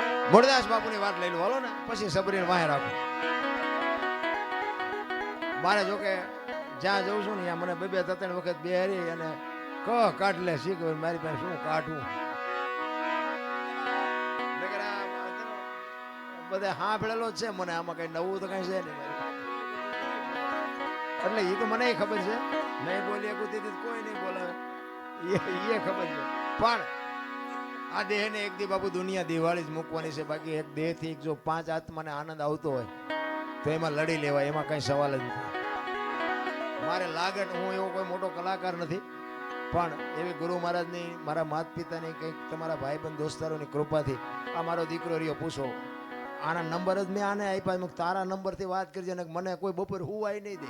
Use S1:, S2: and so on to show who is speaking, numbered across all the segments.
S1: છે બાપુની વાત લઈ લો. ને, પછી સબરીને વાહે રાખો. મારે જો કે જ્યાં જઉં છું ને, ત્યાં મને બે બે, ત્રણ વખત બેહરી અને ક કાઢ લે શીખ મારી પાસે શું કાઢવું? નકર હા ભેળેલો છે, મને આમાં કઈ નવું તો કઈ છે નહીં એટલે એ તો મને ખબર છે. નહીં બોલી કુતી કોઈ નહીં બોલાવે એ ખબર છે. પણ આ દેહને એક દી બાપુ દુનિયા દિવાળી જ મૂકવાની છે. બાકી એક દેહથી જો પાંચ આત્માને આનંદ આવતો હોય, તો એમાં લડી લેવાય, એમાં કઈ સવાલ જ નથી. મારે લાગે હું એવો કોઈ મોટો કલાકાર નથી, પણ એવી ગુરુ મહારાજની, મારા માત પિતાની કંઈક તમારા ભાઈબંધ દોસ્તારોની કૃપાથી આ મારો દીકરો રહ્યો, પૂછો, આના નંબર જ મેં આને આપ્યા? મેં તારા નંબરથી વાત કરજે ને મને કોઈ બપોર હુવાય નહીં દે.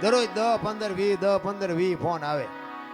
S1: દરરોજ દસ પંદર વી દસ પંદર વી ફોન આવે.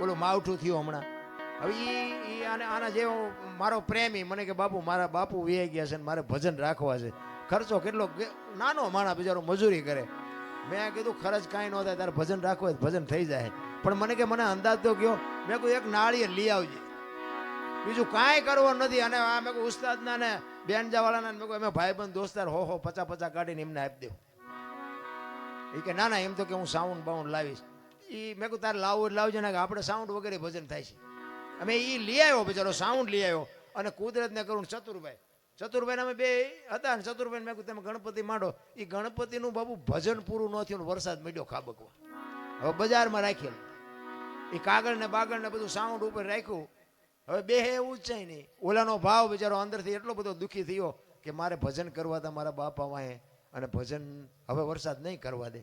S1: ઓલું માવઠું થયું હમણાં. હવે એ આને, આના જેવો મારો પ્રેમી, મને કે બાપુ, મારા બાપુ વ્યાઈ ગયા છે ને મારે ભજન રાખવા છે. ખર્ચો કેટલો નાનો માણા બિચારો મજૂરી કરે. મેં કીધું, ખર્ચ કાંઈ ન થાય, તારે ભજન રાખવું ભજન થઈ જાય. પણ મને કે, મને અંદાજ તો ગયો મેં કહ્યું એક નાળિયેર લઈ આવજે. બીજું કાંઈ કરવું નથી. અને આ મેં કહું ઉસ્તાદના ને બેનજાવાળાના ને મેં કહ્યું અમે ભાઈબંધ, દોસ્તાર, હો હો પચા પચા કાઢીને એમને આપી દેવું. એ કે, ના ના, એમ તો કે હું સાઉન્ડ બાઉન્ડ લાવીશ. એ મેં કહું તારે લાવવું લાવજો. ને આપણે સાઉન્ડ વગેરે ભજન થાય છે. અમે એ લઈ આવ્યો બિચારો સાઉન્ડ લઈ આવ્યો. અને કુદરતને કરું ચતુરભાઈ. ચતુરભાઈ અમે બે હતા ને ચતુરભાઈ મેં કહું તમે ગણપતિ માંડો. એ ગણપતિનું બાબુ ભજન પૂરું ન થયું વરસાદ મળ્યો ખાબકવા. હવે બજારમાં રાખેલું. એ કાગળ ને બાગળ ને બધું સાઉન્ડ ઉપર રાખ્યું. હવે બે એવું જ છે નહીં ઓલાનો ભાવ બિચારો અંદરથી એટલો બધો દુઃખી થયો કે મારે ભજન કરવા હતા મારા બાપા વાંહે. અને ભજન હવે વરસાદ નહીં કરવા દે.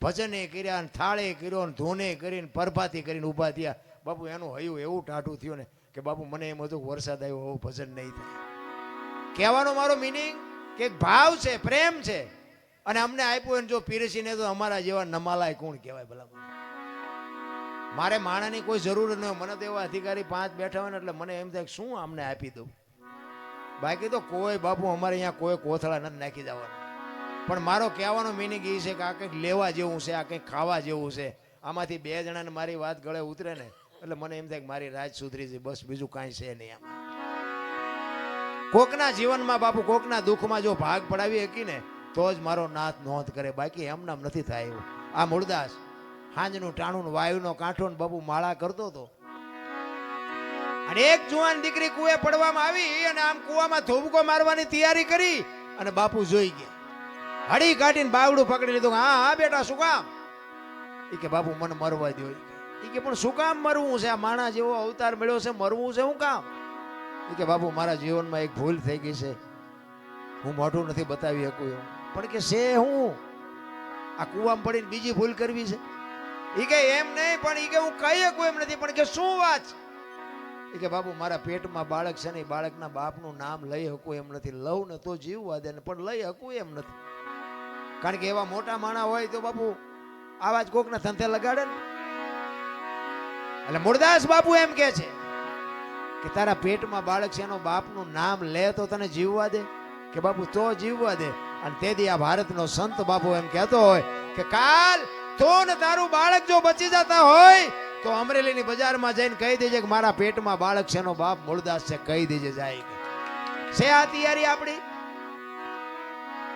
S1: ભજને કર્યા ને થાળે કર્યો ને ધોને કરીને પરભાથી કરીને ઊભા થયા. બાપુ, એનું હયું એવું ટાઢું થયું ને કે બાપુ, મને એમ હતું વરસાદ આવ્યો, હવે ભજન નહીં થાય. કહેવાનો મારો મિનિંગ કે ભાવ છે, પ્રેમ છે. અને અમને આપ્યું એને જો પીરસીને તો અમારા જેવા નમાલાય કોણ કહેવાય ભલા મારે માણાની કોઈ જરૂર ન મને તો એવા અધિકારી પાંચ બેઠા હોય ને એટલે મને એમ થાય શું આમને આપી દઉં? બાકી તો કોઈ બાપુ, અમારે અહીંયા કોઈ કોથળા નથી નાખી જવાના. પણ મારો કહેવાનો મિનિંગ એ છે કે આ કંઈક લેવા જેવું છે, આ કંઈક ખાવા જેવું છે. આમાંથી બે જણાને મારી વાત ગળે ઉતરે ને, એટલે મને એમ થાય કે મારી રાજ સુધરી છે, બસ બીજું કાંઈ છે નહીં આમાં. કોકના જીવનમાં બાપુ, કોકના દુઃખમાં જો ભાગ પડાવી શકી ને તો જ મારો નાથ નોંધ કરે. બાકી એમ નામ નથી થાય એવું. આ મૂળદાસ હાંજનું ટાણું વાયુનો કાંઠો ને બાપુ માળા કરતો હતો. અને એક જુવાન દીકરી કુએ પડવામાં આવી અને આમ કુવામાં થોબકો મારવાની તૈયારી કરી અને બાપુ જોઈ ગયા. હળી કાઢીને બાવડું પકડી લીધું હા હા, બેટા, શું કામ? એ કે, બાપુ, મને મરવા દો એ કે પણ શું કામ મરવું છે? આ માણા જેવો અવતાર મળ્યો છે, મરવું છે શું કામ? એ કે, બાપુ, મારા જીવનમાં એક ભૂલ થઈ ગઈ છે. હું મોઢું નથી બતાવી શકું એવું. પણ કે, છે હું? આ કુવામાં પડીને બીજી ભૂલ કરવી છે? એ કે, એમ નહીં, પણ એ કે, હું કહી શકું એમ નથી. પણ કે, શું વાત છે? એ કે, બાપુ, મારા પેટમાં બાળક છે ને એ બાળકના બાપનું નામ લઈ શકું એમ નથી. લઉં ને તો જીવવા દે ને, પણ લઈ શકું એમ નથી. કારણ કે એવા મોટા માણા હોય તો બાપુ આવા જ કોકના ધંધે લગાડે એટલે મુરદાસ બાપુ એમ કે છે કે તારા પેટમાં બાળક છે, એનો બાપનું નામ લે તો તને જીવવા દે. કે બાપુ તો જીવવા દે. અને તેથી આ ભારતનો સંત બાપુ એમ કહેતો હોય કે કાલ તો ને તારું બાળક જો બચી જતા હોય, તો અમરેલીની બજારમાં જઈને કહી દેજે કે મારા પેટમાં બાળક છે, એનો બાપ મૂળદાસ છે, કહી દેજે જાય છે આ તૈયારી આપણી?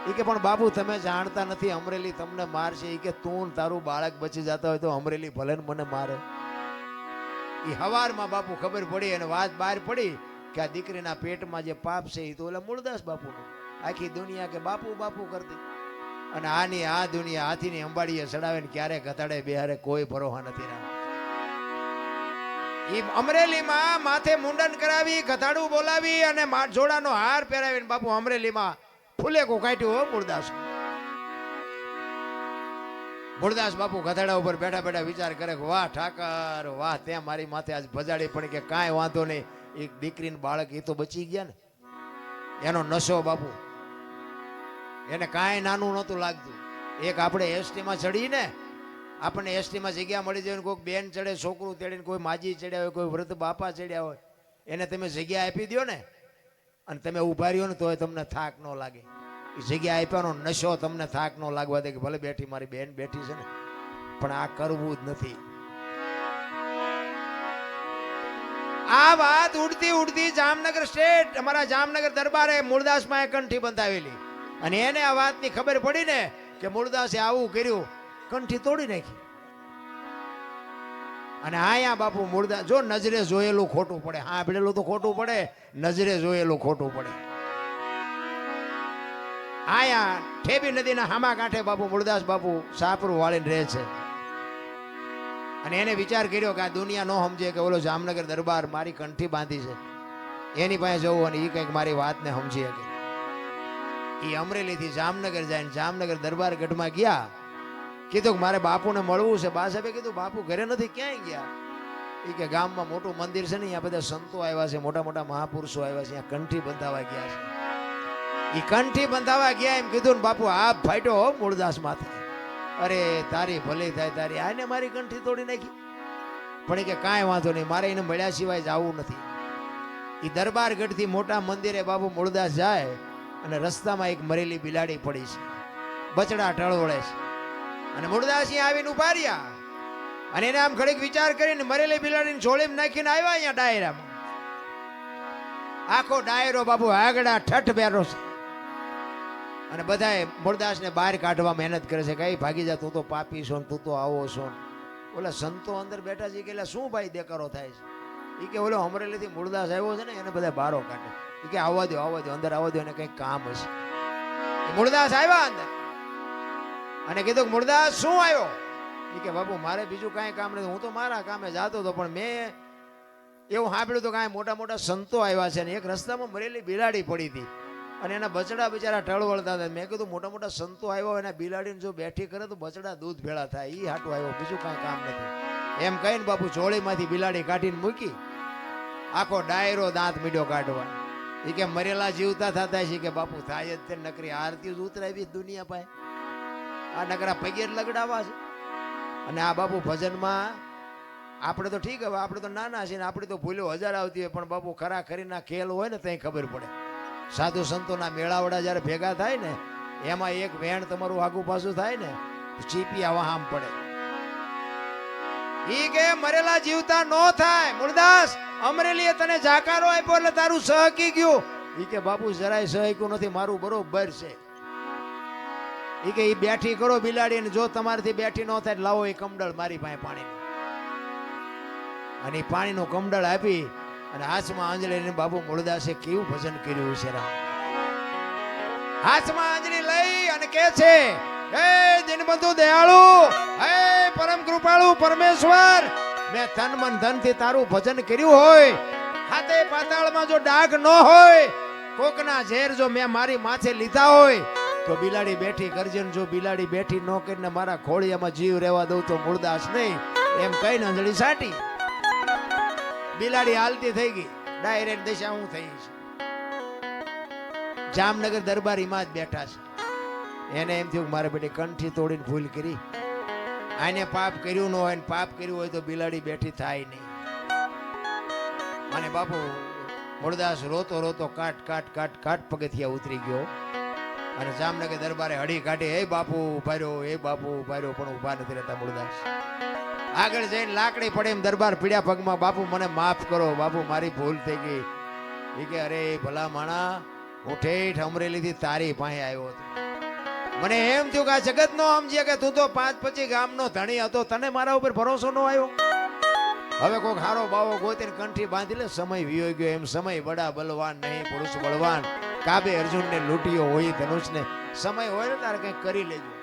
S1: એ કે, પણ બાપુ, તમે જાણતા નથી અમરેલી તમને મારશે. એ કે, તું તારું બાળક બચી જતા હોય તો અમરેલી ભલે મને મારે. એ હવારમાં બાપુ ખબર પડી અને વાત બહાર પડી કે આ દીકરીના પેટમાં જે પાપ છે એ તો ઓલા મૂળદાસ બાપુનું. આખી દુનિયા કે બાપુ બાપુ કરતી. અને આની આ દુનિયા હાથીની અંબાડીએ ચડાવે ને ક્યારે ઘટાડે બિહારે કોઈ ભરોહા નથી રહ્યા ઈ અમરેલીમાં માથે મુંડન કરાવી ઘટાડું બોલાવી અને જોડાનો હાર પહેરાવીને બાપુ અમરેલીમાં ફૂલેકો કાઢ્યો હો મૂળદાસ મૂળદાસ બાપુ ગધાડા ઉપર બેઠા બેઠા વિચાર કરે કે વાહ ઠાકર, વાહ, ત્યાં મારી માથે આજ ભજાડી, પણ કે કાંઈ વાંધો નહીં. એક દીકરીને બાળક એ તો બચી ગયા ને. એનો નશો બાપુ. એને કાંઈ નાનું નહોતું લાગતું. એક આપણે એસટીમાં ચડીને આપણને એસટીમાં જગ્યા મળી જાય કોઈક બેન ચડે, છોકરું તેડીને કોઈ માજી ચડ્યા હોય, કોઈ વૃદ્ધ બાપા ચડ્યા હોય, એને તમે જગ્યા આપી દો ને. અને તમે ઊભા રહ્યો ને તોય તમને થાક ન લાગે. એ જગ્યા આપ્યાનો નશો તમને થાક ન લાગવા દે કે ભલે બેઠી મારી બેન બેઠી છે ને, પણ આ કરવું જ નથી. આ વાત ઉડતી ઉડતી જામનગર સ્ટેટ, અમારા જામનગર દરબારે મૂળદાસમાં કંઠી બંધાવેલી. અને એને આ વાતની ખબર પડી ને કે મૂળદાસે આવું કર્યું. કંઠી તોડી નાખી. અને આયા બાપુ મૂળદા જો નજરે જોયેલું ખોટું પડે. હા ભેળેલું તો ખોટું પડે. નજરે જોયેલું ખોટું પડે. આયા ઠેબી નદીના હામા કાંઠે બાપુ મૂળદાસ બાપુ સાપરું વાળીને રહે છે. અને એને વિચાર કર્યો કે આ દુનિયા નો સમજે કે ઓલો જામનગર દરબાર મારી કંઠી બાંધી છે. એની પાસે જવું અને એ કંઈક મારી વાતને સમજી શકે. એ અમરેલીથી જામનગર જાય જામનગર દરબાર ગઢમાં ગયા. કીધું કે મારે બાપુને મળવું છે. બા સાહેબે કીધું, બાપુ ઘરે નથી, ક્યાંય ગયા? એ કે, ગામમાં મોટું મંદિર છે ને, અહીંયા બધા સંતો આવ્યા છે, મોટા મોટા મહાપુરુષો આવ્યા છે, અહીંયા કંઠી બંધાવા ગયા છે. એ કંઠી બંધાવા ગયા, એમ કીધું ને, બાપુ, આ ફાટ્યો હો મૂળદાસ માથે. અરે, તારી ભલી થાય, તારી, આને મારી કંઠી તોડી નાખી. પણ એ કે, કાંઈ વાંધો નહીં, મારે એને મળ્યા સિવાય જવું નથી. એ દરબાર ગઢથી મોટા મંદિરે બાપુ મૂળદાસ જાય અને રસ્તામાં એક મરેલી બિલાડી પડી છે. બચડા ટળવળે છે. અને મૂળદાસ આવીને ઊભા અને એને આમ ઘડીક વિચાર કરીને મરેલી બિલાડીને જોડીમાં નાખીને આવ્યા અહીંયા ડાયરામાં. આખો ડાયરો બાબુ આગડા ઠઠ બેરો છે. અને બધાએ મૂળદાસને બહાર કાઢવા મહેનત કરે છે કઈ ભાગી જા, તું તો પાપી છો તું તો આવો છો. ઓલા સંતો અંદર બેઠા છે કે શું ભાઈ દેકારો થાય છે? એ કે, ઓલો અમરેલીથી મૂળદાસ આવ્યો છે ને, એને બધા બારો કાઢે. એ કે, આવવા દો આવવા દો અંદર આવવા દો એને કંઈક કામ હશે. મૂળદાસ આવ્યા અંદર. અને કીધું કે મૂળદાસ શું આવ્યો? એ કે, બાપુ, મારે બીજું કાંઈ કામ નથી. હું તો મારા કામે જાતો હતો, પણ મેં એવું સાંભળ્યું તો કાંઈ મોટા મોટા સંતો આવ્યા છે ને એક રસ્તામાં મરેલી બિલાડી પડી હતી. અને એના બચડા બિચારા ટળવળતા હતા. મેં કીધું, મોટા મોટા સંતો આવ્યા એના બિલાડીને જો બેઠી કરે તો બચડા દૂધ ભેળા થાય. એ હાટું આવ્યો, બીજું કાંઈ કામ નથી. એમ કહીને બાપુ ચોળીમાંથી બિલાડી કાઢીને મૂકી. આખો ડાયરો દાંત મીડ્યો કાઢવા. એ કે, મરેલા જીવતા થતા છે. કે, બાપુ, થાય જ તે નકરી. આરતી ઉતરાવી દુનિયા પાસે. આ નકરા પગે લગડાવા છે. અને આ બાપુ ભજનમાં આપણે તો ઠીક હવે, આપણે તો નાના છીએ આપણે તો ભૂલો હજાર આવતી હોય, પણ બાપુ ખરા ખરીના ખેલ હોય ને ત્યાં ખબર પડે. સાધુ સંતોના મેળાવડા જ્યારે ભેગા થાય ને, એમાં એક વેણ તમારું આગુ પાછું થાય ને ચીપી આવા આમ પડે. ઈ કે મરેલા જીવતા નો થાય. મૂળદાસ અમરેલીએ તને જાકારો આપ્યો એટલે તારું સહકી ગયું. ઈ કે બાપુ જરાય સહક્યું નથી, મારું બરોબર છે. ઈ કે એ બેઠી કરો બિલાડી અને જો તમારાથી બેઠી ન થાય લાવો એ કમડળ મારી પાસે પાણી. અને એ પાણીનું કમડળ આપી અને હાથમાં આંજળીને બાબુ મૂળદાસે કેવું ભજન કર્યું છે રામ. હાથમાં આંજળી લઈ અને કે છે, હે દિનબંધુ દયાળુ, હે પરમ કૃપાળુ પરમેશ્વર, મેં તન મન ધનથી તારું ભજન કર્યું હોય. હાથે પાતાળમાં જો ડાઘ ન હોય, કોકના ઝેર જો મેં મારી માથે લીધા હોય તો બિલાડી બેઠી કરજે જો બિલાડી બેઠી ન કરીને મારા ખોળિયામાં જીવ રહેવા દઉં તો મૂળદાસ નહીં. એમ કઈ અંજળી સાટી. બિલાડી હાલતી થઈ ગઈ. ડાયરેક્ટ દિશા હું થઈ છે. જામનગર દરબારીમાં જ બેઠા છે. એને એમ થયું મારે બેટી કંઠી તોડીને ભૂલ કરી. આને પાપ કર્યું ન હોય ને પાપ કર્યું હોય તો બિલાડી બેઠી થાય નહીં. અને બાપુ મૂળદાસ રોતો રોતો કાટ કાટ કાટ કાટ પગથિયા ઉતરી ગયો. અને જામનગર દરબારે હળી કાઢી એ બાપુ, ઊભા એ બાપુ, ઊભા પણ ઊભા નથી રહેતા મૂળદાસ આગળ જઈને લાકડી પડે એમ દરબાર પીડ્યા પગમાં, બાપુ, મને માફ કરો, બાપુ, મારી ભૂલ થઈ ગઈ. એ કે, અરે, ભલા માણા, હું ઠેઠ અમરેલીથી તારી પાસે આવ્યો હતો. મને એમ થયું કે આ જગત નો સમજ્યા કે તું તો પાંચ પછી ગામનો ધણી હતો, તને મારા ઉપર ભરોસો નો આવ્યો? હવે કોઈક હારો બાવો ગોતીને કંઠી બાંધી લે સમય વિયો ગયો, એમ સમય બડા બલવાન નહીં, પુરુષ બળવાન. કાબે અર્જુનને લૂંટ્યો હોય ધનુષને. સમય હોય ને તારે કંઈક કરી લેજો.